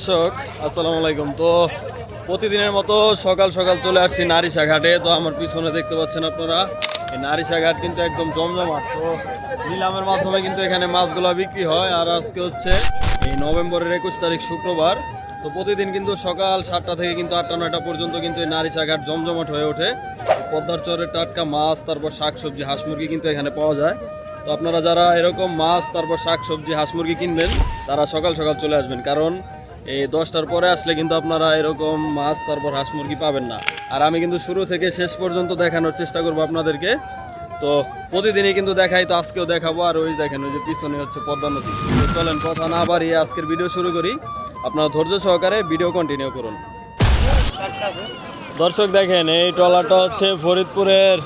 দর্শক, আসসালামু আলাইকুম। তো প্রতিদিনের মতো সকাল সকাল চলে আসছি নারিশা ঘাটে। তো আমার পিছনে দেখতে পাচ্ছেন আপনারা, এই নারিশা ঘাট কিন্তু একদম জমজমাট। তো নিলামের মাধ্যমে কিন্তু এখানে মাছগুলো বিক্রি হয়। আর আজকে হচ্ছে এই নভেম্বরের একুশ তারিখ শুক্রবার। তো প্রতিদিন কিন্তু সকাল সাতটা থেকে কিন্তু আটটা, নয়টা পর্যন্ত কিন্তু এই নারিশা ঘাট জমজমাট হয়ে ওঠে। পদ্মার চরের টাটকা মাছ, তারপর শাকসবজি, হাঁস মুরগি কিন্তু এখানে পাওয়া যায়। তো আপনারা যারা এরকম মাছ, তারপর শাকসবজি, হাঁস মুরগি কিনবেন, তারা সকাল সকাল চলে আসবেন। কারণ এই দশটার পরে আসলে কিন্তু আপনারা এরকম মাছ তারপর হাঁস মুরগি পাবেন না। আর আমি কিন্তু শুরু থেকে শেষ পর্যন্ত দেখানোর চেষ্টা করব আপনাদেরকে। তো প্রতিদিনই কিন্তু দেখাই তো আজকেও দেখাবো। আর ওই দেখেন ওই যে পিছনে হচ্ছে পদ্মা নদী। চলেন কথা না বাড়িয়ে আজকের ভিডিও শুরু করি। আপনারা ধৈর্য সহকারে ভিডিও কন্টিনিউ করুন। দর্শক দেখেন এই ট্রলারটা হচ্ছে ফরিদপুরের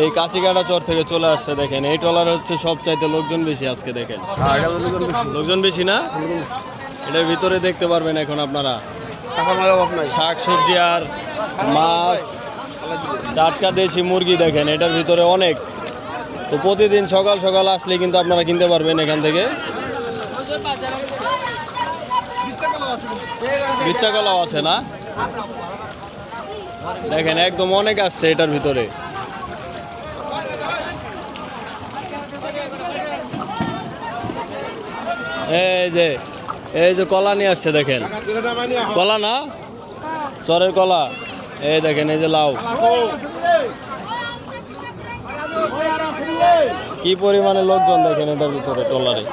এই কাঁচিকাটা চর থেকে চলে আসছে। দেখেন এই ট্রলার হচ্ছে সব চাইতে লোকজন বেশি আজকে দেখেন। লোকজন বেশি না? এটার ভিতরে দেখতে পারবেন এখন আপনারা। শাক সবজি আর মাছ টাটকা দেশি মুরগি দেখেন এটার ভিতরে অনেক। তো প্রতিদিন সকাল সকাল আসলে কিন্তু আপনারা কিনতে পারবেন এখান থেকে। বিচ্ছা কলাও আছে না? দেখেন একদম অনেক আসছে এটার ভিতরে। এই যে এই যে কলা নিয়ে আসছে, দেখেন। কলা না? চরের কলা। এই দেখেন, এই যে লাউ। কি পরিমাণে লোকজন দেখেন এটার ভিতরে, ট্রলারে?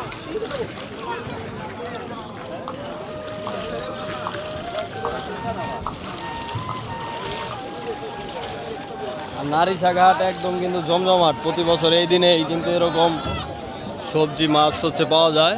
আর নারিশা ঘাট একদম কিন্তু জমজমাট। প্রতি বছর এই দিনেই কিন্তু এরকম সবজি, মাছ হচ্ছে পাওয়া যায়।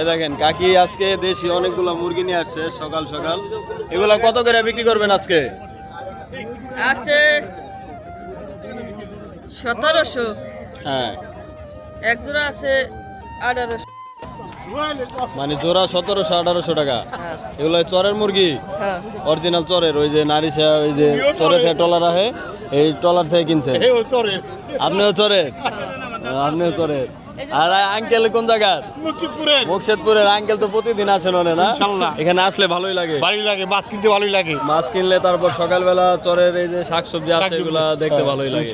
এ দেখেন কাকি আজকে দেশি অনেকগুলো মুরগি নিয়ে আসছে সকাল সকাল। এগুলা কত করে বিক্রি করবেন আজকে? আছে সতেরোশো। হ্যাঁ। এক জোড়া আছে আঠারোশো। মানে জোড়া সতেরোশো আঠারোশো টাকা। এগুলো চরের মুরগি? হ্যাঁ। অরিজিনাল চরের ওই যে নারিশা ওই যে চরে থেকে টলার আহে এই টলার থেকে কিনছে। আপনিও চরের? আপনিও চরের। আর আঙ্কেল কোন জায়গার? আঙ্কেল তো প্রতিদিন আসেন ওনে না। এখানে আসলে ভালোই লাগে। ভালোই লাগে মাছ কিনতে ভালোই লাগে। মাছ কিনলে তারপর সকালবেলা চরের এই যে শাকসবজি আছে এগুলা দেখতে ভালোই লাগে।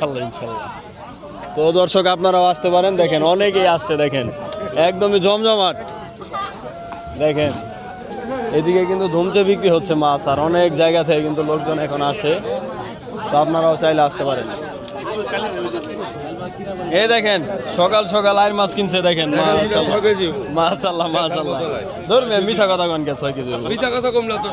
তো দর্শক আপনারাও আসতে পারেন। দেখেন অনেকেই আসছে দেখেন। একদমই জমজমাট। দেখেন এদিকে কিন্তু ধুমচে বিক্রি হচ্ছে মাছ আর অনেক জায়গা থেকে কিন্তু লোকজন এখন আসে। তো আপনারাও চাইলে আসতে পারেন। এই দেখেন সকাল সকাল আর মাছ কিনছে দেখেন মাশাল্লাহ মাশাল্লাহ ধরবে মিশা কথা কেন কে ছয় কেজি মিশা কথা কমলা তো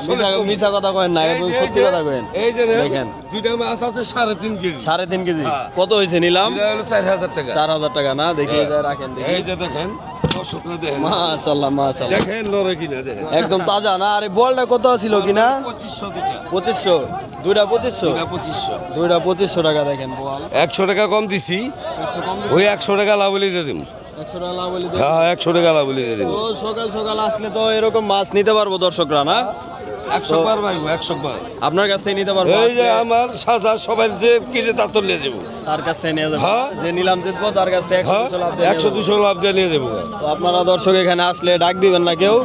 মিশা কথা কেন না একদম সত্যি কথা কেন এই যে দেখেন। দুইটা মাছ আছে সাড়ে তিন কেজি। সাড়ে তিন কেজি। কত হয়েছে নিলাম? চার হাজার টাকা। চার হাজার টাকা না? দেখি রাখেন এই যে দেখেন দর্শক না দেখেন। মাশাল্লাহ মাশাল্লাহ দেখেন লড়ে কিনা দেখেন। একদম তাজা না? আরে বলটা কত ছিল কিনা? পঁচিশশো দুটা পঁচিশশো। দুইটা দুইটা টাকা দেখেন বল। একশো টাকা কম দিছি। একশো কম ওই একশো টাকা লাভলি দিয়ে দিম একশো টাকা লাভ বলে হ্যাঁ দিয়ে সকাল সকাল আসলে তো এরকম মাছ নিতে পারব দর্শকরা না? একশো বার একশো বার। আপনার কাছ থেকে নিতে পারব এই যে আমার সাদা সবাই যে কিনে তার তো নিয়ে যাব। তার কাছ থেকে নিয়ে যাব? হ্যাঁ। যে নিলাম জিতবো তার কাছ থেকে একশো হ্যাঁ দুশো লাভ দিয়ে নিয়ে যাব। দুশো লাভ দিয়ে নিয়ে যাব। তো আপনারা দর্শক এখানে আসলে ডাক দিবেন না কেউ।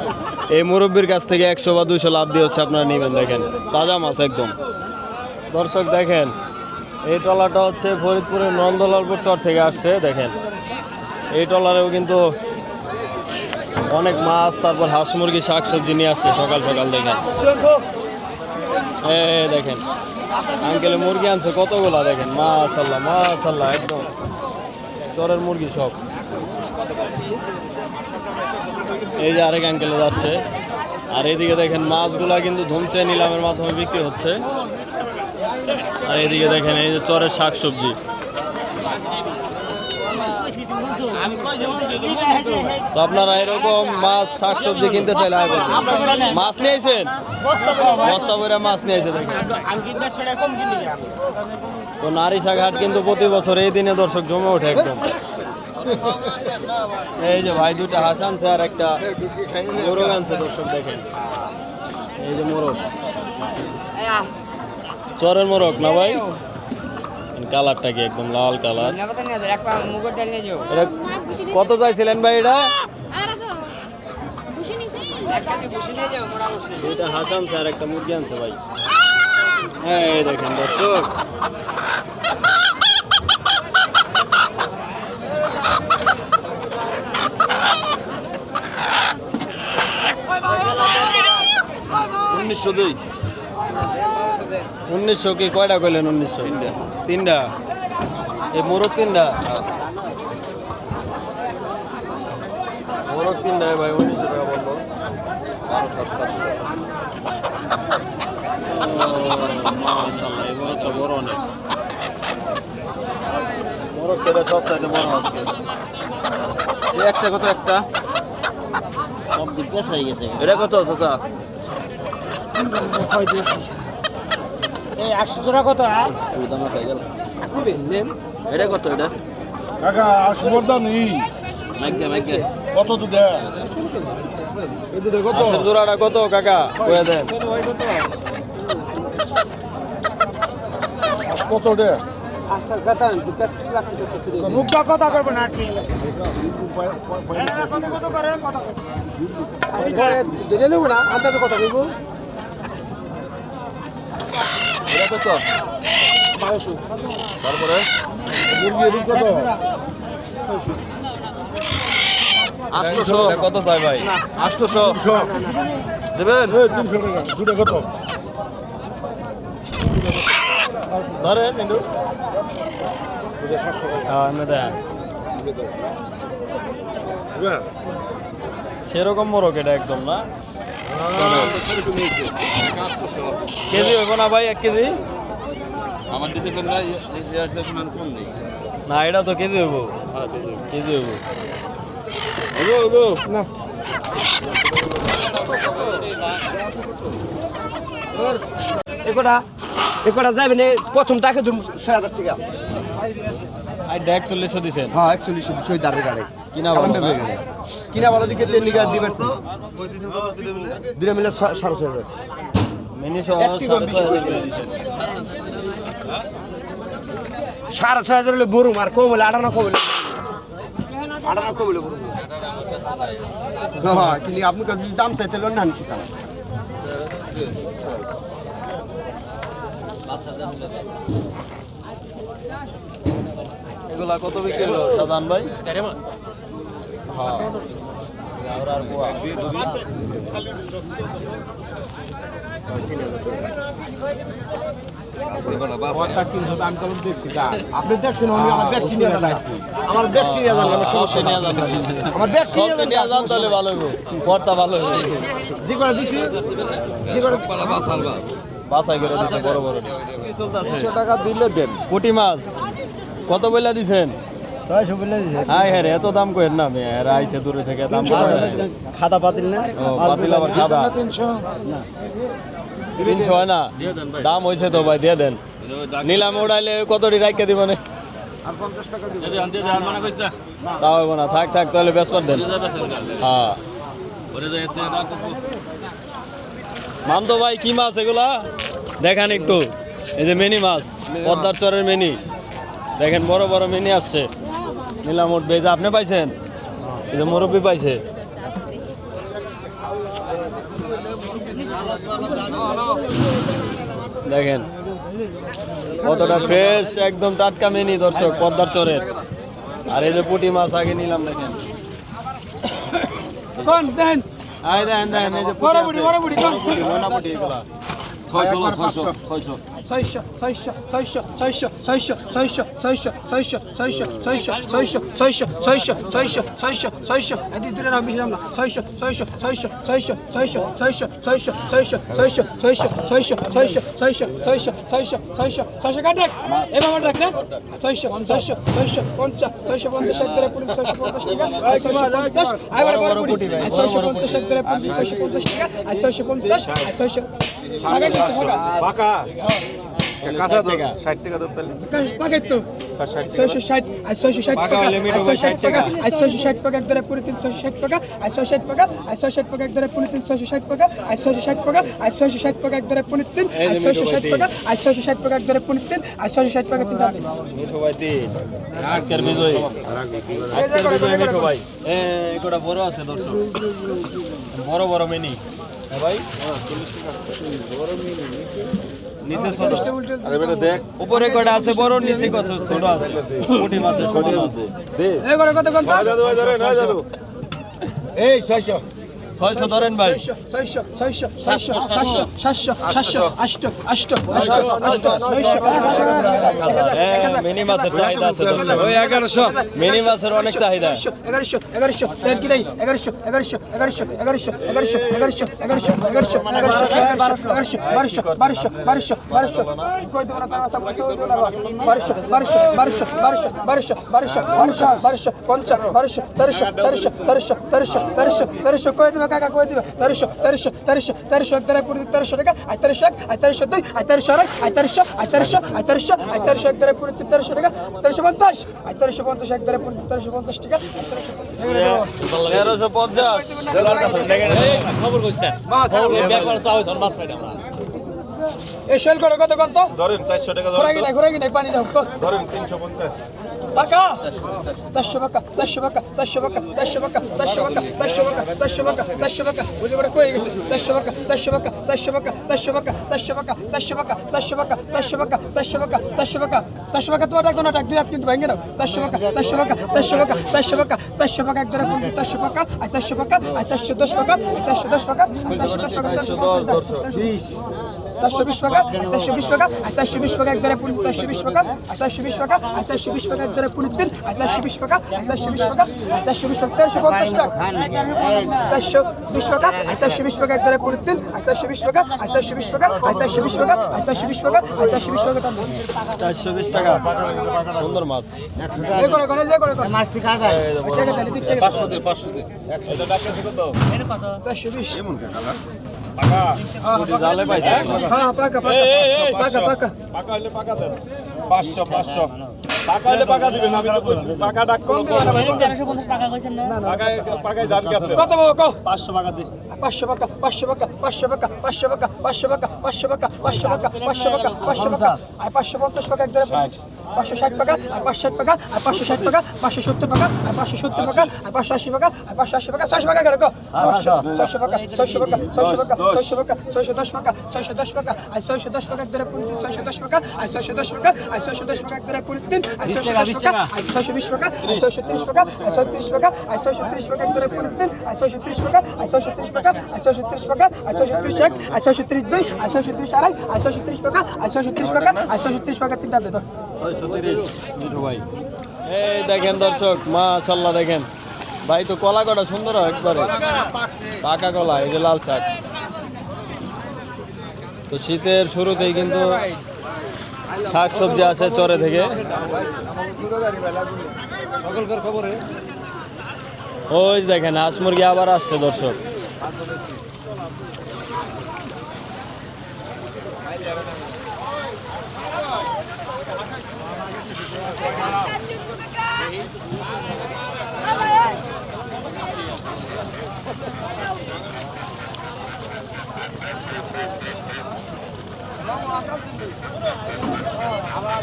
এই মুরব্বীর কাছ থেকে একশো বা দুশো লাভ দিয়ে হচ্ছে আপনারা নেবেন দেখেন। তাজা মাছ একদম। দর্শক দেখেন এই ট্রলারটা হচ্ছে ফরিদপুরের নন্দলালপুর চর থেকে আসছে দেখেন। এই ট্রলারেও কিন্তু অনেক মাছ, তারপর হাঁস মুরগি শাক সবজি নিয়ে আসছে সকাল সকাল দেখেন। দেখেন আঙ্কেলে মুরগি আনছে কতগুলা দেখেন? মাশাল্লাহ মাশাল্লাহ একদম। চরের মুরগি সব। এই যে আরেক আঙ্কেলে যাচ্ছে। আর এদিকে দেখেন, মাছগুলা কিন্তু ধুমছে নিলামের মাধ্যমে বিক্রি হচ্ছে। আর এদিকে দেখেন, এই যে চরের শাক সবজি আমি কই যেমন যদি বলতে তো আপনারা এরকম মাছ, শাকসবজি কিনতে চাইলে আয় করবেন। মাছ নিয়ে আইছেন? বস্তা করে মাছ নিয়ে আইছে দেখেন। আমি কিন্তু সেটা কম তো নারিশা ঘাট কিন্তু প্রতি বছর এই দিনে দর্শক জমে ওঠে একদম। এই যে ভাই দুটা হাঁস আনছে আর একটা মোরগ আনছে দর্শক দেখেন। এই যে মোরগ। চরের মোরগ না ভাই? কালারটা কি একদম লাল কালার। এটা কত চাইছিলেন ভাই এটা? এটা হাঁস আনছে আর একটা মুরগি আনছে ভাই। হ্যাঁ এই দেখেন দর্শক। উনিশশো দুই। উনিশশো কি? কয়টা কইলেন উনিশশো? তিনটা। এই মোরগ তিনটা? মোরগ তিনটা ভাই উনিশশো টাকা বলব বারোশো সাতশো। মাশাল্লাহ এই মোরগটা বড় অনেক। মোরগ কেটে সব চাইতে বড় আজকে এই একটা কত একটা? সব দিক গেছে। এটা কত চাচা? এই একশো জোড়া কত হয়ে? গেল এটা কত এটা? কাকা সুবর্দা নেই। মাইকে মাইকে। কত তো দে আশের জোড়াটা কত কাকা? কয়ে দেন। কত দে মুখটা কথা করব না ঠিক দিলে নেব না আন্দাজে কথা বলব। তারপরে মুরগি কত আটশোশো। কত চাই ভাই আটশোশো। দেবেন? তিনশো টাকা দুটো কত ধরেন বুঝবে? সেরকম মোরগ এটা একদম না? কেজি হইব না ভাই এক কেজি? আমার দিতে কোন দিই না এটা তো কেজি হইব। কেজি হইব। না। প্রথম টাকা ধরুন ছয় হাজার টাকা। আর দিছেন। হ্যাঁ একচল্লিশ ছয় দাঁড়িয়ে গাড়ি। কিনা ভালো? কিনা ভালো দিকে তেল লিগা দিবেন দুটা মিলে সাড়ে ছয় হাজার। মিনি সাড়ে ছয় হাজার হলে বরুম আর কম হলে আটানা কম হলে আটানা কম হলে বরুম। হ্যাঁ কিন্তু আপনি কাছে দাম চাইতে লোন না কি চান? এগুলা কত বিক্রি হলো সাধারণ ভাই। আপনি দেখছেন আমি আমার ব্যক্তি নিয়ে যান আমার ব্যক্তি নিয়ে যান আমার সমস্যা নিয়ে যান আমার ব্যক্তি সব নিয়ে যান নিয়ে যান তাহলে ভালো হইব ভর্তা ভালো হইব যে করে দিছি যে করে বাছাই করে দিছে বড় বড় টাকা দিলে দেন। কোটি মাছ কত বইলা দিছেন? হ্যাঁ রে এত দাম কইেন না মে এরা আইছে দূরে থেকে দাম খাতা পাতিল না? পাতিল আবার খাদা তিনশো। তিনশো হয় না? দাম হয়েছে তো ভাই দিয়ে দেন। নিলাম উড়াইলে কতটি রাখতে দিব না? তা হইব না থাক থাক তাহলে বেসবার দেন। হ্যাঁ। মানতো ভাই কি মাছ এগুলা? দেখান একটু। এই যে মিনি মাছ পদ্মার চরের মিনি। দেখেন বড় বড় মিনি আসছে। নিলাম উঠবে যে আপনি পাইছেন? যে মুরব্বী পাইছে। দেখেন কতটা ফ্রেশ একদম টাটকা মিনি দর্শক পদ্মার চরের। আর এই যে পুটি মাছ আগে নিলাম দেখেন। আয় দেন দেন এই যে পুঁটি আছে। বড় পুঁটি, ময়না পুঁটি এগুলা। ছয়শো ছয়শো ছয়শো। ছয়শো ছয়শো ছয়শো ছয়শো ছয়শো ছয়শো ছয়শো ছয়শো ছয়শো ছয়শো ছয়শো ছয়শো ছয়শো ছয়শো ছয়শো ছয়শো এদিক দূরে রাখ বেশি না ছয়শো ছয়শো ছয়শো ছয়শো ছয়শো ছয়শো ছয়শো ছয়শো ছয়শো ছয়শো ছয়শো ছয়শো ছয়শো ছয়শো ছয়শো ছয়শো ছয়শো কাট রাখ এভাবে ডাক না ছয়শো ছয়শো ছয়শো পঞ্চাশ ছয়শো পঞ্চাশ এক ধরে পুলিশ ছয়শো পঞ্চাশ টাকা ছয়শো পঞ্চাশ আবার ছয়শো পঞ্চাশ এক ধরে পুলিশ ছয়শো পঞ্চাশ টাকা আর ছয়শো পঞ্চাশ আর ছয়শো পাকা কাঁচা তো ষাট টাকা তো তাহলে পাকে তো ষাট টাকা ছয়শো ষাট আর ছয়শো ষাট টাকা আর ছয়শো ষাট টাকা আর ছয়শো ষাট টাকা এক ধরে পুরি তিন ছয়শো ষাট টাকা আর ছয়শো ষাট টাকা আর ছয়শো ষাট টাকা এক ধরে পুরি তিন ছয়শো ষাট টাকা আর ছয়শো ষাট টাকা আর ছয়শো ষাট টাকা এক ধরে তিন আর ছয়শো ষাট টাকা আর ছয়শো ষাট টাকা এক ধরে পুরি তিন আর ছয়শো ষাট টাকা আজকের বিজয়ী আজকের বিজয়ী মিঠু ভাই এ বড় আছে দর্শক বড় বড় মিনি হ্যাঁ ভাই। নিচে ছোট। আরে বেটা দেখ। উপরে কটা আছে? বড় নিচে কত ছোট আছে। কোটি মাছে ছোট আছে। দে। এই কত কত দাদু ধরে নয় দাদু। এই ছয়শো। ছয়শো ধরেন ভাই ছয়শো ছয়শো ছয়শো সাতশো সাতশো সাতশো আষ্ট আষ্ট মিনি মাছের চাহিদা আছে এগারোশো মিনি মাছের অনেক চাহিদা এগারোশো এগারোশো এগারোশো এগারোশো এগারোশো এগারোশো এগারোশো এগারোশো এগারোশো এগারোশো এগারোশো এগারোশো বারোশো বারোশো বারোশো বারোশো বারোশো বারোশো বারোশো বারোশো বারোশো বারোশো বারোশো বারোশো পঞ্চাশ বারোশো তেরোশো তেরোশো তেরোশো তেরোশো তেরোশো তেরোশো কই দেবে কাকা কয়ে দিবে? তেরোশো তেরোশো তেরোশো তেরোশো এক দ্বারা কুড়ি তেরোশো টাকা আর তেরোশো এক আর তেরোশো দুই আর তেরোশো আড়াই আর তেরোশো আর তেরোশো আর তেরোশো আর তেরোশো এক দ্বারা কুড়ি তেরোশো টাকা তেরোশো পঞ্চাশ আর তেরোশো পঞ্চাশ এক দ্বারা কুড়ি তেরোশো পঞ্চাশ টাকা তেরোশো পঞ্চাশ খবর কইছে এই শেল করে কত কত ধরেন 400 টাকা ধরেন ঘোরাগি নাই ঘোরাগি নাই পানি দাও ধরেন 350 Пока! Сашшабака, Сашшабака, Сашшабака, Сашшабака, Сашшабака, Сашшабака, Сашшабака, Сашшабака, Удивракой, Сашшабака, Сашшабака, Сашшабака, Сашшабака, Сашшабака, Сашшабака, Сашшабака, Сашшабака, Сашшабака, Сашшабака, Сашшабака, два так, два так, два так, два так, Сашшабака, Сашшабака, Сашшабака, Сашшабака, Сашшабака, два так, Сашшабака, а Сашшабака, а Сашшадошбака, а Сашшадошбака, а Сашшадошбака, Сашшадошбака, চারশো বিশ টাকা চারশো বিশ টাকা আর চারশো বিশ টাকা এক ধরে পুলিশ চারশো বিশ টাকা আর চারশো বিশ টাকা আর চারশো বিশ টাকা এক ধরে পুলিশ দিন আর চারশো বিশ টাকা আর চারশো বিশ টাকা আর চারশো বিশ টাকা তেরোশো পঞ্চাশ টাকা চারশো বিশ টাকা আর চারশো বিশ টাকা এক ধরে পুলিশ দিন আর চারশো বিশ টাকা আর চারশো বিশ টাকা আর চারশো বিশ টাকা আর চারশো বিশ টাকা আর চারশো বিশ টাকা চারশো বিশ টাকা সুন্দর মাছ যে করে করে যে করে মাছটি কাটা টাকা তাহলে দিক থেকে পাঁচশো দে পাঁচশো দে চারশো বিশ জালে পাইছে হ্যাঁ পাকা পাকা। পাকা পাকা পাকা। হলে পাকা দেন। পাঁচশো পাঁচশো। পাকা হলে পাকা দিবেন আমি তো বলছি পাকা ডাক কম দিবা না। পাকায় পাকায় জান কে কত বাবা কও পাঁচশো টাকা দিই পাঁচশো টাকা পাঁচশো টাকা পাঁচশো টাকা পাঁচশো টাকা পাঁচশো টাকা পাঁচশো টাকা পাঁচশো টাকা পাঁচশো টাকা পাঁচশো টাকা আর পাঁচশো পঞ্চাশ টাকা এক ধরে পাঁচশো ষাট টাকা আর পাঁচশো ষাট টাকা আর পাঁচশো ষাট টাকা পাঁচশো সত্তর টাকা আর পাঁচশো সত্তর টাকা আর পাঁচশো আশি টাকা আর পাঁচশো আশি টাকা ছয়শো টাকা কেন পাঁচশো ছয়শো টাকা ছয়শো টাকা ছয়শো টাকা ছয়শো টাকা ছয়শো দশ টাকা ছয়শো দশ টাকা আর ছয়শো দশ টাকা এক ধরে পনেরো ছয়শো দশ টাকা আর ছয়শো দশ টাকা আর ছয়শো দশ টাকা এক ধরে পনেরো দিন আর ছয়শো দশ টাকা আর ছয়শো বিশ টাকা আর ছয়শো তিরিশ টাকা আর ছয়শো তিরিশ টাকা আর ছয়শো তিরিশ টাকা এক ধরে পনেরো দিন আর ছয়শো তিরিশ টাকা আর ছয়শো তিরিশ টাকা আর ছয়শো তিরিশ টাকা আর ছয়শো তিরিশ এক আর ছয়শো তিরিশ দুই আর ছয়শো তিরিশ আড়াই আর ছয়শো তিরিশ টাকা আর ছয়শো তিরিশ টাকা আর ছয়শো তিরিশ টাকা তিনটা দে তো তিরিশ মিঠু ভাই। এই দেখেন দর্শক মা মাশাল্লাহ দেখেন। ভাই তো কলা কটা সুন্দর একবারে। পাকা কলা এই যে লাল শাক। তো শীতের শুরুতেই কিন্তু শাক সবজি আসে চরে থেকে। সকলকার খবরে। ওই দেখেন হাঁস মুরগি আবার আসছে দর্শক।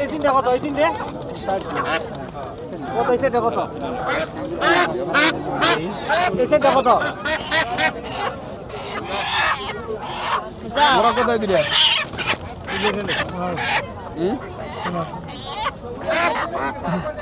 এই তিনটা কত এই তিনটে কত এই সেটটা কত এই সেটটা কত ওরা কোথায় দিলে টাকা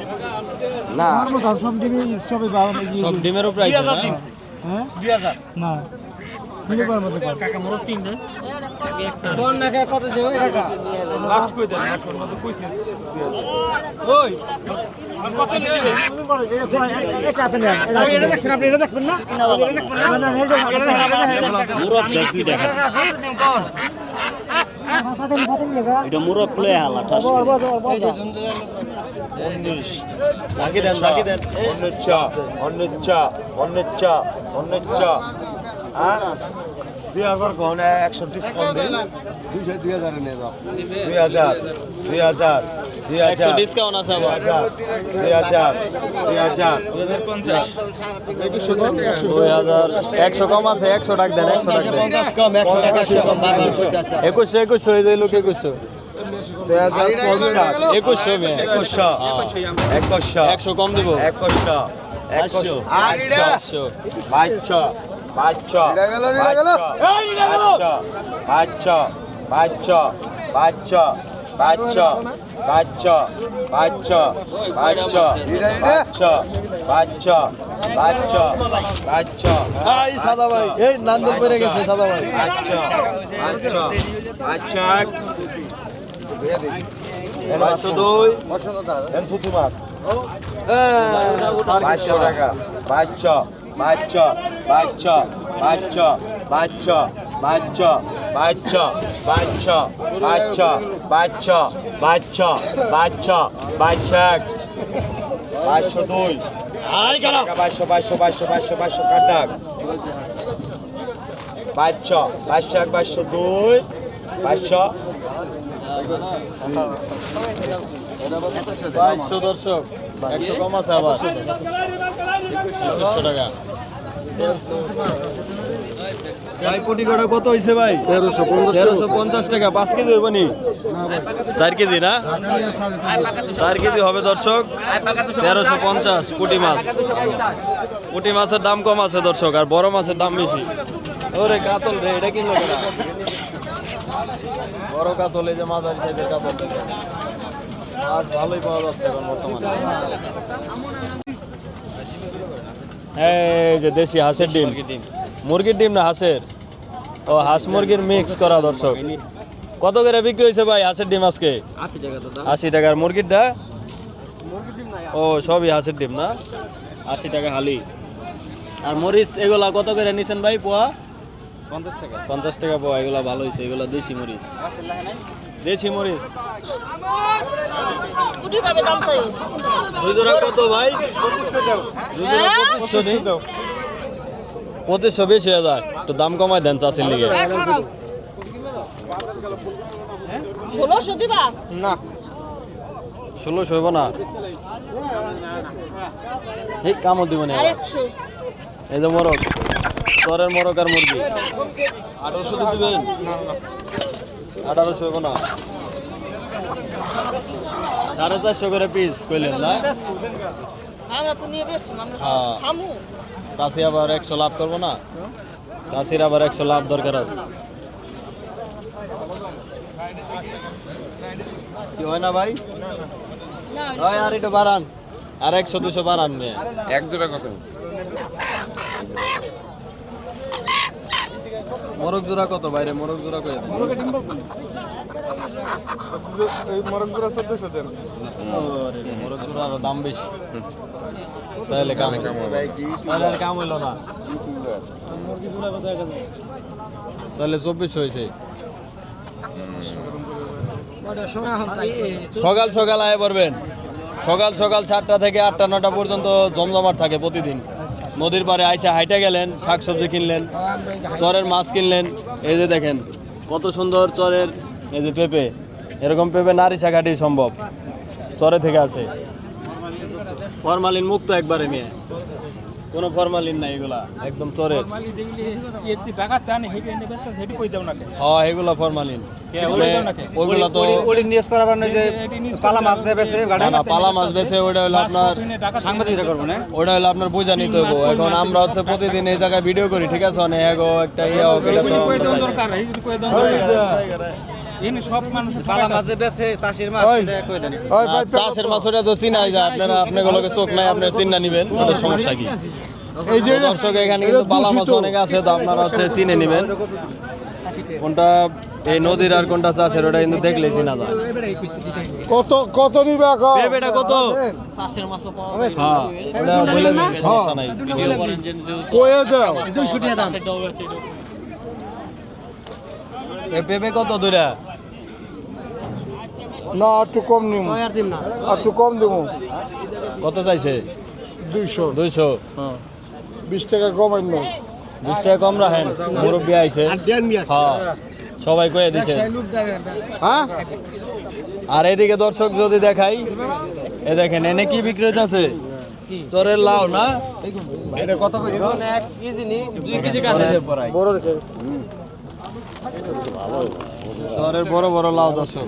না। সব ডিমে সবই সব ডিমেরও প্রাইস হ্যাঁ? দুই হাজার। না। মুরব না বাকি দেন বাকি দেন। অন্যচ্ছা অন্যচ্ছা অন্যচ্ছা অন্যচ্ছা হ্যাঁ দুই হাজার কখন একশো ডিসকাউন্ট দিন। দুইশো দুই হাজার নিয়ে যাও। দুই হাজার দুই হাজার দুই একশো হাজার ডিসকাউন্ট আছে আবার। দুই হাজার দুই হাজার দুই হাজার। একশো কম আছে একশো টাকা দেন একশো টাকা কম একশো টাকা কম। বারবার কইতাছে একুশশো একুশশো এই লোক একুশশো। পঞ্চাশ একুশশো একুশশো একুশশো একশো কম দেবো একুশশো একশো আটশো পাঁচশো পাঁচশো পাঁচশো পাঁচশো পাঁচশো পাঁচশো বাচ্চা বাচ্চা বাচ্চা বাচ্চা বাচ্চা বাচ্চা বাচ্চা এই সাদা ভাই এই নান্দন পড়ে গেছে সাদা ভাই বাচ্চা বাচ্চা বাচ্চা এক বাইশশো দুই থুতু মাছ বাইশশো টাকা বাইশশো বাইশশো বাইশশো বাইশশো বাইশশো বাইশশো বাইশশো বাইশশো বাইশশো বাইশশো বাইশশো বাইশশো বাইশশো এক বাইশশো দুই বাইশশো বাইশশো বাইশশো বাইশশো বাইশশো কাটাক বাইশশো বাইশশো এক বাইশশো দুই বাইশশো বাইশশো দর্শক একশো কম আছে আবার। একুশশো টাকা। ভাই কোটি কটা কত হয়েছে ভাই? তেরোশো পঞ্চাশ তেরোশো পঞ্চাশ টাকা পাঁচ কেজি হইব নি? চার কেজি না? চার কেজি হবে দর্শক তেরোশো পঞ্চাশ পুটি মাছ। পুটি মাছের দাম কম আছে দর্শক আর বড় মাছের দাম বেশি। ওরে কাতল রে এটা কিনলো কেনা বড় কাতল যে মাঝারি সাইজের কাতল দেখেন। মাছ ভালোই পাওয়া যাচ্ছে এখন বর্তমানে। এই যে দেশি হাঁসের ডিম। মুরগির ডিম। না হাঁসের? ও হাঁস মুরগির মিক্স করা দর্শক। কত করে বিক্রি হয়েছে ভাই হাঁসের ডিম আজকে? আশি টাকার মুরগিরটা? ও সবই হাঁসের ডিম না? আশি টাকা হালি। আর মরিচ এগুলা কত করে নিছেন ভাই পোয়া? পঞ্চাশ টাকা? পঞ্চাশ টাকা পোয়া এগুলা ভালো হয়েছে এগুলা দেশি মরিচ। দেশি মরিচ। কত ভাই? পঁচিশশো নি বেশি হয়ে একটু দাম কমায় দেন চাষির লিগে। ষোলোশো দিবা? ষোলোশো হইব না? এই কামও দিব না এই যে মরক চরের মরক আর মুরগি। আঠারোশো তো দিবেন? আঠারোশো না। সাড়ে চারশো করে পিস কইলেন না? হ্যাঁ। চাষি আবার একশো লাভ করব না? চাষির আবার একশো লাভ দরকার আছে। কি হয় না ভাই? আর একটু বাড়ান। আর একশো, দুশো বাড়ান মেয়ে। এক কত? মোরগ জোড়া কত বাইরে? মোরগ জোড়া এই মরক জোড়া চোদ্দশো দেন। মোরগ জোড়া আরও দাম বেশি। তাহলে কাম তাহলে কাম হইল না। তাহলে চব্বিশ হয়েছে সকাল সকাল আয় পড়বেন সকাল সকাল সাতটা থেকে আটটা নটা পর্যন্ত জমজমাট থাকে প্রতিদিন। নদীর পাড়ে আইসা হাইটে গেলেন, শাকসবজি কিনলেন, চরের মাছ কিনলেন। এই যে দেখেন, কত সুন্দর চরের এই যে পেঁপে। এরকম পেঁপে নারী শাখাটি সম্ভব, চরে থেকে আসে। ফরমালিন মুক্ত একবারে নিয়ে। কোনো ফরমালিন নাই এগুলা একদম চরের। হ্যাঁ এগুলা ফরমালিন ওইগুলা তো ওটি নিউজ করাবার নয় যে পালা মাছ দেবে না, পালা মাছ বেছে ওইটা হলো আপনার সাংবাদিকরা করব না? ওটা হলো আপনার বোঝা নিতে হইব এখন আমরা হচ্ছে প্রতিদিন এই জায়গায় ভিডিও করি ঠিক আছে? অনেক এগো একটা ইয়ে হোক এটা তো চাষির মাছ এটা কই দেন? না, চাষের মাছ তো চিনাই যায় আপনারা আপনাগুলোকে চোখ নাই আপনারা চিন্না নিবেন ওটা সমস্যা কি? দর্শক এখানে কিন্তু পালা মাছ অনেক আছে তো আপনারা হচ্ছে চিনে নিবেন। কোনটা এই নদীর আর কোনটা চাষের ওটা কিন্তু দেখলেই চিনা যায়। কত কত নিবে এখন? পেঁপেটা কত? হ্যাঁ। ওটা বলে দিন সমস্যা নাই। কয়ে দাও। এই পেঁপে কত দূরে? না একটু কম নিব একটু কম দেবো কত চাইছে? দুইশো। দুইশো? বিশ টাকা কমাই না বিশ টাকা কম রাখেন মুরব্বী আইছে। হ্যাঁ সবাই কয়ে দিছে। হ্যাঁ? আর এদিকে দর্শক যদি দেখাই এ দেখেন এনে কি বিক্রি আছে? চরের লাউ না? চরের বড় বড় লাউ দর্শক।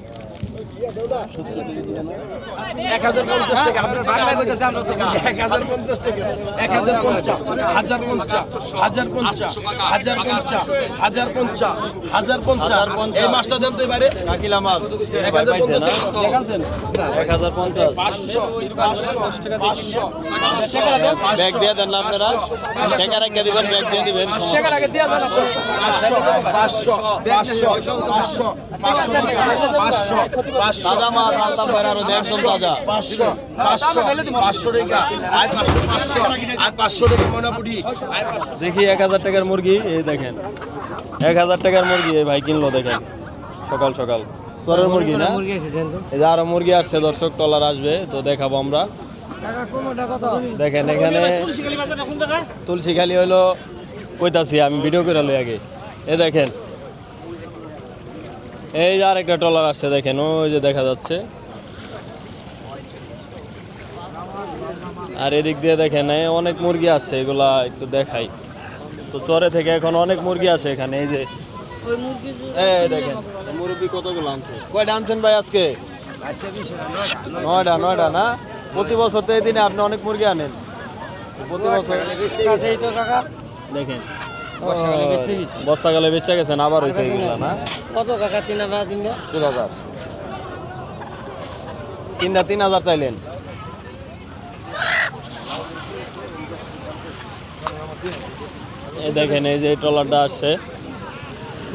এক হাজার পঞ্চাশ টাকা। আপনার বাংলায় বলতেছে আমরা তো এক হাজার পঞ্চাশ টাকা। এক হাজার পঞ্চাশ। হাজার পঞ্চাশ। হাজার পঞ্চাশ। হাজার পঞ্চাশ। হাজার পঞ্চাশ। হাজার পঞ্চাশ। এই মাছটা দেন তো এবারে। কাকিলা মাছ। ভাই পাইছে না এক হাজার পঞ্চাশ। ব্যাগ দিয়ে দেন না আপনারা। টাকা রেখে দিবেন ব্যাগ দিয়ে দিবেন। নেই। আগে দিয়ে দেন। পাঁচশো। পাঁচশো। পাঁচশো। পাঁচশো। পাঁচশো। পাঁচশো। তাজা মাছ আলতা পয়রা আরও একদম তাজা। পাঁচশো। পাঁচশো। পাঁচশো টাকা। আয় পাঁচশো পাঁচশো। আয় পাঁচশো টাকা ময়নাপুরি দেখি এক হাজার টাকার মুরগি এই দেখেন। এক হাজার টাকার মুরগি এই ভাই কিনলো দেখেন। সকাল সকাল। চরের মুরগি না? এই যে আরও মুরগি আসছে দর্শক টলার আসবে তো দেখাবো আমরা। দেখেন এখানে তুলসী খালি হইল কইতাছি আমি ভিডিও করে লই আগে। এ দেখেন এই যে আরেকটা ট্রলার আসছে দেখেন ওই যে দেখা যাচ্ছে। আর এদিক দিয়ে দেখেন এই অনেক মুরগি আসছে এগুলা একটু দেখাই। তো চরে থেকে এখন অনেক মুরগি আছে এখানে এই যে। ওই মুরগি এই দেখেন মুরগি কতগুলো আনছে? কয়টা আনছেন ভাই আজকে? নয়টা নয়টা না? প্রতি বছর তো এই দিনে আপনি অনেক মুরগি আনেন। প্রতি বছর। দেখেন। বর্ষাকালে বেচা গেছেন আবার হয়েছে এগুলা না? কত কাকা তিন হাজার তিন তিন হাজার তিনটা তিন হাজার চাইলেন। এই দেখেন এই যে ট্রলারটা আসছে।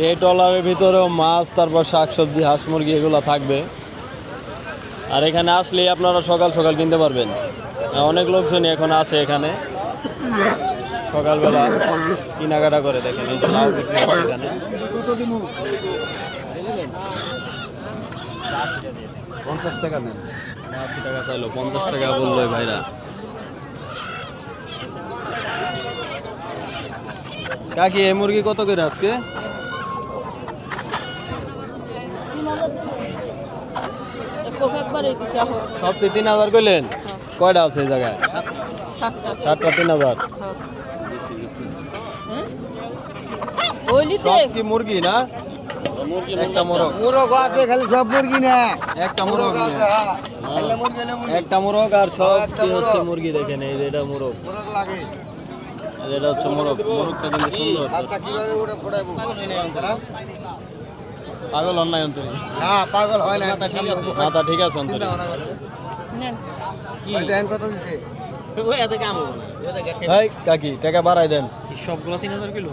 এই ট্রলারের ভিতরেও মাছ তারপর শাকসবজি হাঁস মুরগি এগুলো থাকবে। আর এখানে আসলেই আপনারা সকাল সকাল কিনতে পারবেন। অনেক লোকজনই এখন আছে এখানে। সকালবেলা কেনাকাটা করে দেখেন এই যে লাউ বিক্রি হচ্ছে এখানে। পঞ্চাশ টাকা নেন। আশি টাকা চাইলো পঞ্চাশ টাকা বলল ভাইরা। কাকি এই মুরগি কত করে আজকে? একবারে সবটি তিন হাজার কইলেন? কয়টা আছে এই জায়গায়? সাতটা। সাতটা তিন হাজার। সব কি মুরগি না? একটা মোরগ। মুরগ আছে খালি সব মুরগি না। একটা মোরগ আছে হ্যাঁ। একটা মোরগ আর সব হচ্ছে মুরগি। দেখেন এই যে এটা মোরগ। মুরগ লাগে। এটা হচ্ছে মোরগ। মোরগটা কিন্তু সুন্দর। আচ্ছা কীভাবে ওটা পাগল অন্যায় অন্তরে। না পাগল হয় না। মাথা ঠিক আছে অন্তরে। চিন্তা ভাবনা করছে। নেন। ভাই ব্যাংক কত দিছে? ওই এত কাম হব কাকি টাকা বাড়াই দেন। সবগুলো তিন হাজার কিলো?